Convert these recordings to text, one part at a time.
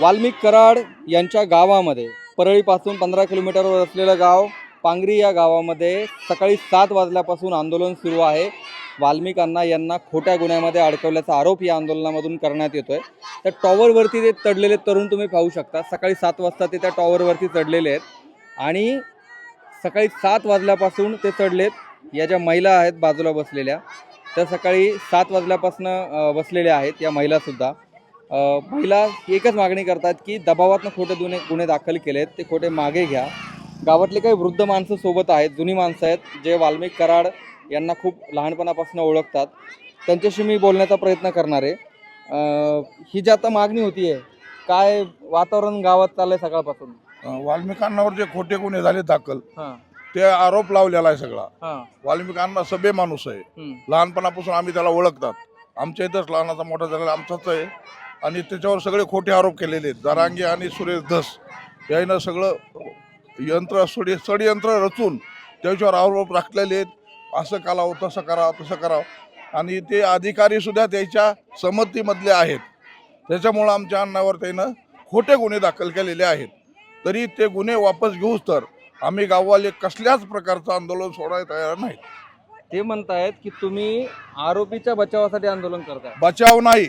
वाल्मिक कराड यांच्या गावामध्ये परळीपासून पंधरा किलोमीटरवर असलेलं गाव पांगरी या गावामध्ये सकाळी सात वाजल्यापासून आंदोलन सुरू आहे. वाल्मिकांना यांना खोट्या गुन्ह्यामध्ये अडकवल्याचा आरोप या आंदोलनामधून करण्यात येतोय. त्या टॉवरवरती ते चढलेले तरुण तुम्ही पाहू शकता. सकाळी सात वाजता ते त्या टॉवरवरती चढलेले आहेत. आणि सकाळी सात वाजल्यापासून ते चढलेत. या ज्या महिला आहेत बाजूला बसलेल्या त्या सकाळी सात वाजल्यापासून बसलेल्या आहेत या महिलासुद्धा महिला एकच मागणी करतात की दबावातनं खोटे गुन्हे गुन्हे दाखल केलेत ते खोटे मागे घ्या. गावातले काही वृद्ध माणसं सोबत आहेत जुनी माणसं आहेत जे वाल्मिक कराड यांना खूप लहानपणापासून ओळखतात. त्यांच्याशी मी बोलण्याचा प्रयत्न करणार आहे. ही जी आता मागणी होती आहे काय वातावरण गावात चाललंय सकाळपासून? अं, वाल्मिकांनावर जे खोटे गुन्हे झाले दाखल ते आरोप लावलेला आहे सगळा. वाल्मिकांना सभे माणूस आहे. लहानपणापासून आम्ही त्याला ओळखतात. आमच्या इथंच लहानाचा मोठा झालेला आमचाच आहे. आणि त्याच्यावर सगळे खोटे आरोप केलेले आहेत. जरांगे आणि सुरेश धस यानं सगळं यंत्र सडी षडयंत्र रचून त्याच्यावर आरोप राखलेले आहेत. असं करावं तसं करावं तसं करावं. आणि ते अधिकारी सुद्धा त्याच्या संमतीमधले आहेत. त्याच्यामुळं आमच्या अन्नावर त्यानं खोटे गुन्हे दाखल केलेले आहेत. तरी ते गुन्हे वापस घेऊच तर आम्ही गाववाले कसल्याच प्रकारचं आंदोलन सोडायला तयार नाही ते म्हणतायत की तुम्ही आरोपीच्या बचावासाठी आंदोलन करताय. बचाव नाही.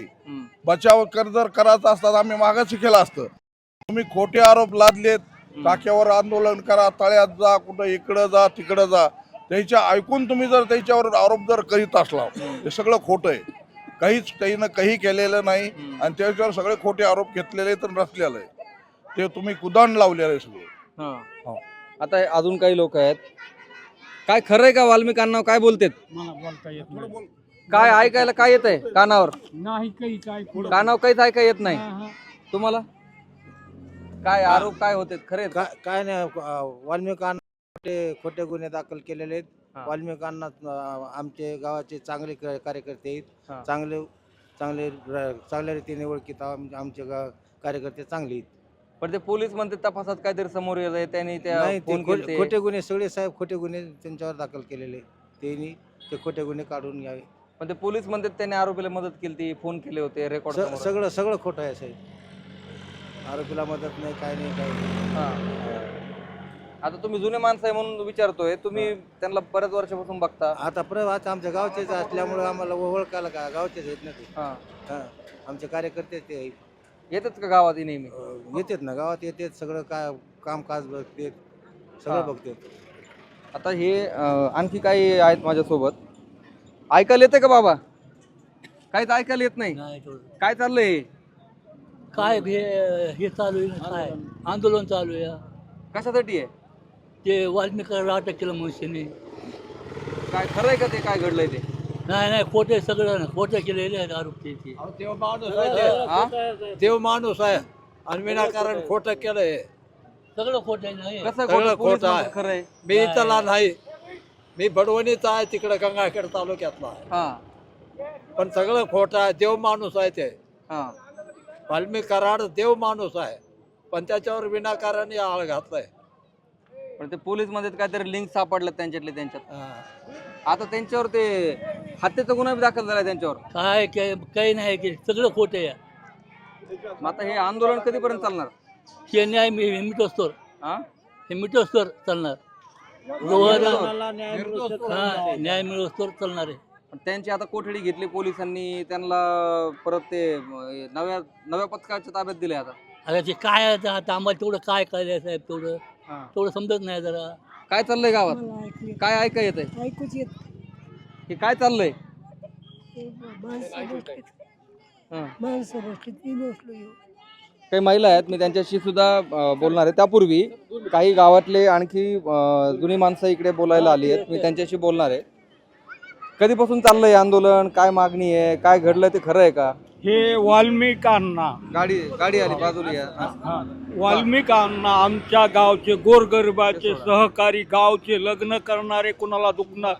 बचाव कर जर करायचा असता तर आम्ही मागाशी केलं असतं. तुम्ही खोटे आरोप लादलेत. टाक्यावर आंदोलन करा तळ्यात जा कुठं इकडं जा तिकडं जा. त्याच्या ऐकून तुम्ही जर त्याच्यावर आरोप जर करीत असला हे सगळं खोटं आहे. काहीच त्यानं काही केलेलं नाही. आणि त्याच्यावर सगळे खोटे आरोप घेतलेले तर आहे ते तुम्ही कुदान लावलेलं आहे सगळं. आता अजून काही लोक आहेत. काय खरंय का वाल्मिकांना? काय बोलतेत? मला बोलता येत नाही. काय ऐकायला काय येत आहे कानावर? नाही काही काय पुढं. कानावर काहीच ऐका येत नाही. हा, हा. तुम्हाला? काय आरोप काय होते खरे? काय काय नाही अं, वाल्मिकांना खोटे खोटे गुन्हे दाखल केलेले आहेत. वाल्मिकांना अं, आमचे गावाचे चांगले क- कार्यकर्ते हा. आहेत चांगले चांगले र- चांगल्या रीतीने ओळखीत आम- आमचे कार्यकर्ते चांगले आहेत. पण ते पोलीस म्हणते तपासात काहीतरी समोर येत त्यांनी त्या नाही ते फोन खो- केलते. खोटे गुन्हे सगळे साहेब खोटे गुन्हे त्यांच्यावर दाखल केलेले. त्यांनी ते खोटे गुन्हे काढून घ्यावे पण ते पोलीस म्हणतात त्यांनी आरोपीला मदत केली फोन केले होते रेकॉर्ड स- सगळं सगळं खोटं आहे साहेब आरोपीला मदत नाही काय नाही काय नाही आता तुम्ही जुने माणसं आहे म्हणून विचारतोय तुम्ही त्यांना बऱ्याच वर्षापासून बघता आता प्रवास आमच्या गावचेच असल्यामुळे आम्हाला ओळखायला का गावचेच आहेत ना ते हा. हा. आमचे कार्यकर्ते ते आहेत. येतात का गावात हे नेहमी? अं, येतात ना गावात येतात सगळं काय कामकाज बघतात हा. सगळं बघतात. आता हे अं, आणखी काही आहेत माझ्यासोबत. ऐकायला येते का बाबा? काहीच ऐकायला येत नाही. काय चाललंय हे? काय हे हे चालू आहे ना काय? आंदोलन चालू आहे. कशासाठी आहे? ते वाल्मिकाला अटक केलं मनुष्याने काय खरंय का ते? काय घडलंय ते? नाही नाही खोटे सगळं ना खोटे केलेले आहेत आरोप ते ते. हा? देव माणूस आहे. आणि विनाकारण खोटं केलंय. सगळं खोटे नाही कसं सगळं खोटं आहे. खरंय मी इथला नाही. मी बडवणीचा आहे तिकडे गंगाखेड तालुक्यातला आहे. हा. पण सगळं खोटं आहे. देव माणूस आहे ते. हा. वाल्मिक कराड देव माणूस आहे. पण त्याच्यावर विनाकारण आळ घातलाय. पण ते पोलीसमध्ये काहीतरी लिंक सापडलं त्यांच्यातले त्यांच्यात. आता त्यांच्यावर ते हत्येचा गुन्हा बी दाखल झालाय त्यांच्यावर. काय काय काही नाही की सगळं खोटे आहे. मग आता हे आंदोलन कधीपर्यंत चालणार? हे न्याय मी हे मिटोस्तर हा? हे मिटोस्तर चालणार. जोवर हा न्याय मिळोस्तर चालणार आहे. पण त्यांची आता कोठडी घेतली पोलिसांनी त्यांना परत ते अं, नव्या नव्या पथकाच्या ताब्यात दिले आता. आता ते काय आहे आता? आम्हाला तेवढं काय कळलं साहेब तेवढं? तेवढं समजत नाही जरा. काय चाललंय गावात? काय ऐका येत आहे ऐकूच येत हे काय चाललंय? नाही. माणसं बसलीत हा. माणसं बसलीत मी बसलो येऊ काही महिला आहेत मी त्यांच्याशी सुद्धा अं, बोलणार आहे. त्यापूर्वी काही गावातले आणखी अं, जुनी माणसं इकडे बोलायला आली आहेत. मी त्यांच्याशी बोलणार आहे. कधीपासून चाललंय हे आंदोलन? काय मागणी आहे? काय घडलं ते खरं आहे का? हे वाल्मिकांना. गाडी गाडी आली बाजूला या. वाल्मिकांना आमच्या गावचे गोरगरिबाचे सहकारी गावचे लग्न करणारे कुणाला दुखणं?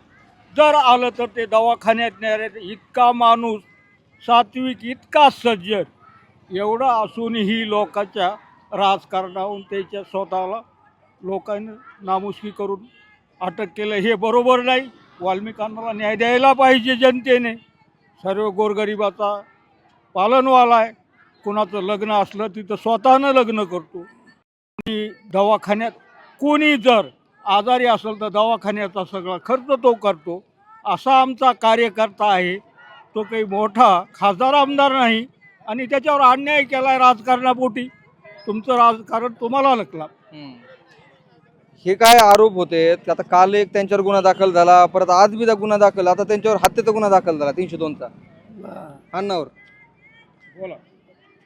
जर आलं तर ते दवाखान्यात नेणारे इतका माणूस सात्विक इतका सज्जन एवढा असूनही लोकांच्या राजकारणाहून त्याच्या स्वतःला लोकांनी नामुष्की करून अटक केलं. हे बरोबर नाही. वाल्मिकांना न्याय द्यायला पाहिजे जनतेने. सर्व गोरगरिबाचा पालनवाला आहे. कोणाचं लग्न असलं तिथं स्वतःनं लग्न करतो. आणि दवाखान्यात कोणी जर आजारी असेल तर दवाखान्याचा सगळा खर्च तो करतो. असा आमचा कार्यकर्ता आहे. तो काही मोठा खासदार आमदार नाही. आणि त्याच्यावर अन्याय केला आहे राजकारणापोटी. तुमचं राजकारण तुम्हाला लकला हे काय आरोप होते? आता काल एक त्यांच्यावर गुन्हा दाखल झाला परत आज बी गुन्हा दाखल आता त्यांच्यावर हत्येचा गुन्हा दाखल झाला तीनशे दोनचा. अण्णावर. बोला.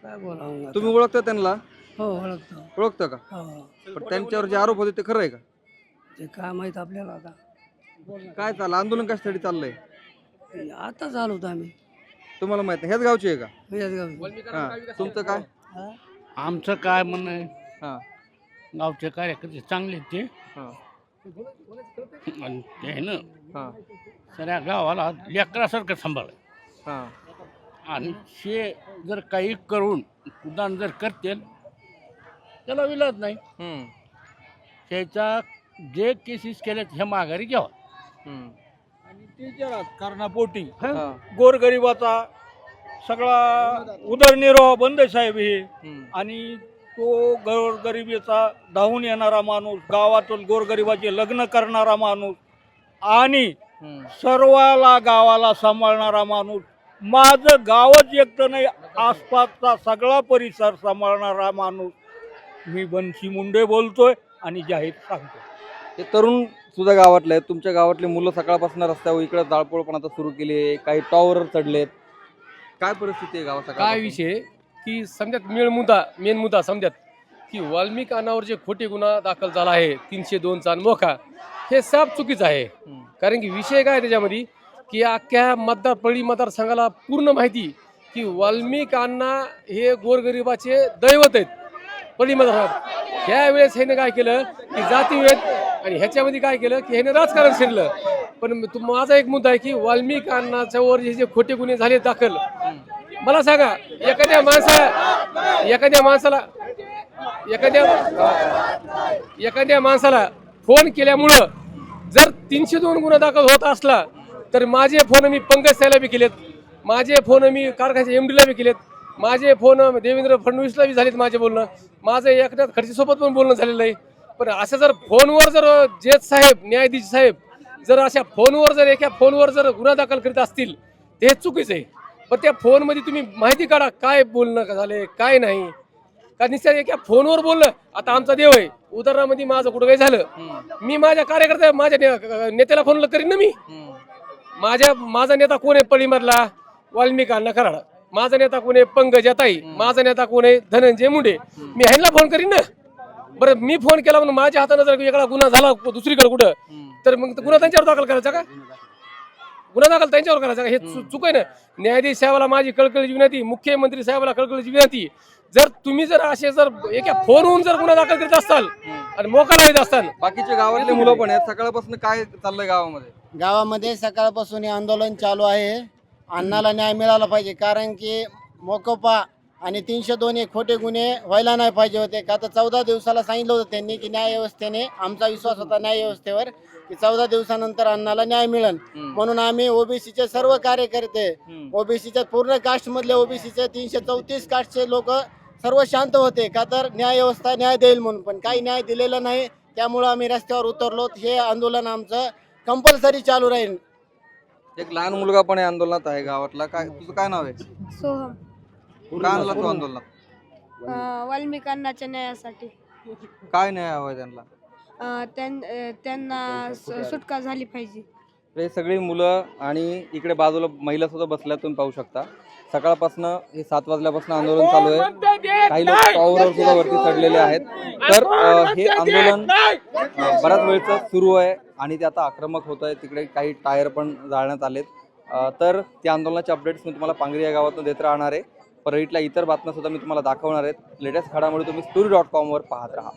काय बोलावं तुम्ही ओळखता त्यांना? हो ओळखतो. ओळखतं का? हो. पण त्यांच्यावर जे आरोप होते ते खरं आहे का? ते काय माहीत आपल्याला आता. काय चाललं? आंदोलन कशासाठी चाललंय? आता चालू होतो आम्ही. तुम्हाला माहीत नाही. ह्याच गावची आहे का? याच गावी. हा. तुमचं काय? आमचं काय म्हणणं आहे? हा. गावचे कार्यकर्ते चांगले आहेत ते. हा. आणि ते आहे ना हा. सगळ्या गावाला लेकरासारखं सांभाळ. हा. आणि हे जर काही करून उदाहरण जर करतील त्याला विलाज नाही. हम्म, त्याच्या जे केसेस केल्यात हे माघारी घ्यावा. हम्म. आणि त्याच्या राजकारणापोटी हा, गोरगरिबाचा सगळा उदरनिर्वाह बंद साहेब हे. हम्म. आणि तो गोरगरिबीचा धावून येणारा माणूस गावातून गोरगरिबाचे लग्न करणारा माणूस आणि. सर्वाला गावाला सांभाळणारा माणूस माझं गावच एकटं नाही आसपासचा सगळा परिसर सांभाळणारा माणूस. मी बनशी मुंडे बोलतोय आणि जाहीर सांगतो हे तरुण सुद्धा गावातले आहेत. तुमच्या गावातले मुलं सकाळपासून रस्त्यावर इकडे जाळपोळ आता सुरू केली आहे. काही टॉवर चढलेत. काय परिस्थिती आहे गावात काय विषय? की समजात मेळ मुद्दा मेन मुद्दा समजात की वाल्मिक अनावर जे खोटे गुन्हा दाखल झाला आहे तीनशे दोनचा आणि मोखा हे साफ चुकीचं आहे. कारण की विषय काय आहे त्याच्यामध्ये? की अख्ख्या मतदार पळी मतदारसंघाला पूर्ण माहिती की वाल्मिक अण्णा हे गोरगरिबाचे दैवत आहेत. पळी मतदारसंघात. ह्यावेळेस ह्याने काय केलं की जातीवेद आणि ह्याच्यामध्ये काय केलं की ह्याने राजकारण शिरलं. पण माझा एक मुद्दा आहे की वाल्मिक अण्णाच्यावर हे जे खोटे गुन्हे झाले दाखल मला सांगा एखाद्या माणसाला एखाद्या माणसाला एखाद्या एखाद्या माणसाला फोन केल्यामुळं जर तीनशे दोन गुन्हा दाखल होत असला तर माझे फोन मी पंकज सायला बी केलेत. माझे फोन मी कारखान्याच्या एम डीला बी केलेत. माझे फोन देवेंद्र फडणवीसला बी झालेत माझे बोलणं. माझं एकनाथ खडसेसोबत पण बोलणं झालेलं आहे. पण असं जर फोनवर जर जज साहेब न्यायाधीश साहेब जर अशा फोनवर जर एका फोनवर जर गुन्हा दाखल करीत असतील ते चुकीचं आहे. पण त्या फोनमध्ये तुम्ही माहिती काढा काय बोलणं झाले काय नाही. का निश्चित एका फोनवर बोललं आता आमचा देव आहे. उदाहरणामध्ये माझं कुठं काही झालं मी माझ्या कार्यकर्त्या माझ्या ने- नेत्याला फोन करीन ना मी. माझ्या माझा नेता कोण आहे? पळीमधला वाल्मिकांना कराड माझा नेता कोण आहे? पंकजा ताई. माझा नेता कोण आहे? धनंजय मुंडे. मी ह्यांना फोन करीन ना. बरं मी फोन केला म्हणून माझ्या हाताने जर वेगळा गुन्हा झाला दुसरीकडे कुठं तर मग तो गुन्हा त्यांच्यावर दाखल करायचा का? गुन्हा दाखल त्यांच्यावर करायचा का हे चूक आहे ना. न्यायाधीश साहेबाला माझी कळकळीची विनंती मुख्यमंत्री साहेबाला कळकळीची विनंती. जर तुम्ही जर असे जर एका फोनवरून जर गुन्हा दाखल करीत असाल आणि मोकाला येत असताल बाकीचे गावातले मुलं पण आहेत. सकाळपासून काय चाललंय गावामध्ये? गावामध्ये सकाळपासून हे आंदोलन चालू आहे. अण्णाला न्याय मिळाला पाहिजे. कारण की मोकोपा आणि तीनशे दोन हे खोटे गुन्हे व्हायला नाही पाहिजे होते. का तर चौदा दिवसाला सांगितलं होतं त्यांनी की न्याय व्यवस्थेने आमचा विश्वास होता न्याय व्यवस्थेवर की चौदा दिवसानंतर अण्णाला न्याय मिळेल. म्हणून आम्ही ओबीसीचे सर्व कार्यकर्ते ओबीसीच्या पूर्ण कास्ट मधले ओबीसीचे तीनशे चौतीस कास्टचे लोक सर्व शांत होते. का तर न्याय व्यवस्था न्याय देईल म्हणून. पण काही न्याय दिलेला नाही. त्यामुळं आम्ही रस्त्यावर उतरलो. हे आंदोलन आमचं कंपल्सरी चालू राहील. एक लहान मुलगा पण आंदोलनात आहे गावातला. काय तुझं काय नाव आहे? सोहम. काय आणला तू आंदोलनात अं, वाल्मिकांनाच्या न्यायासाठी. काय नाही हवंय त्यांना? अं, त्यां- अं, त्यांना स- सुटका झाली पाहिजे. हे सगळी मुलं आणि इकडे बाजूला महिला सुद्धा बसल्या तुम्ही पाहू शकता. सकाळपासून हे सात वाजल्यापासून आंदोलन चालू आहे. काही लोक टॉवरवर सुद्धा वरती चढलेले आहेत. तर अ, हे आंदोलन अ, बऱ्याच वेळचं सुरू आहे आणि ते आता आक्रमक होत आहे. तिकडे काही टायर पण जाळण्यात आलेत. अ, तर त्या आंदोलनाचे अपडेट्स मी तुम्हाला पांगरी या गावातून देत राहणार आहे. परळीतल्या इतर बातम्या सुद्धा मी तुम्हाला दाखवणार आहेत. लेटेस्ट घडामोडी तुम्ही स्टोरी डॉट कॉमवर पाहत राहा.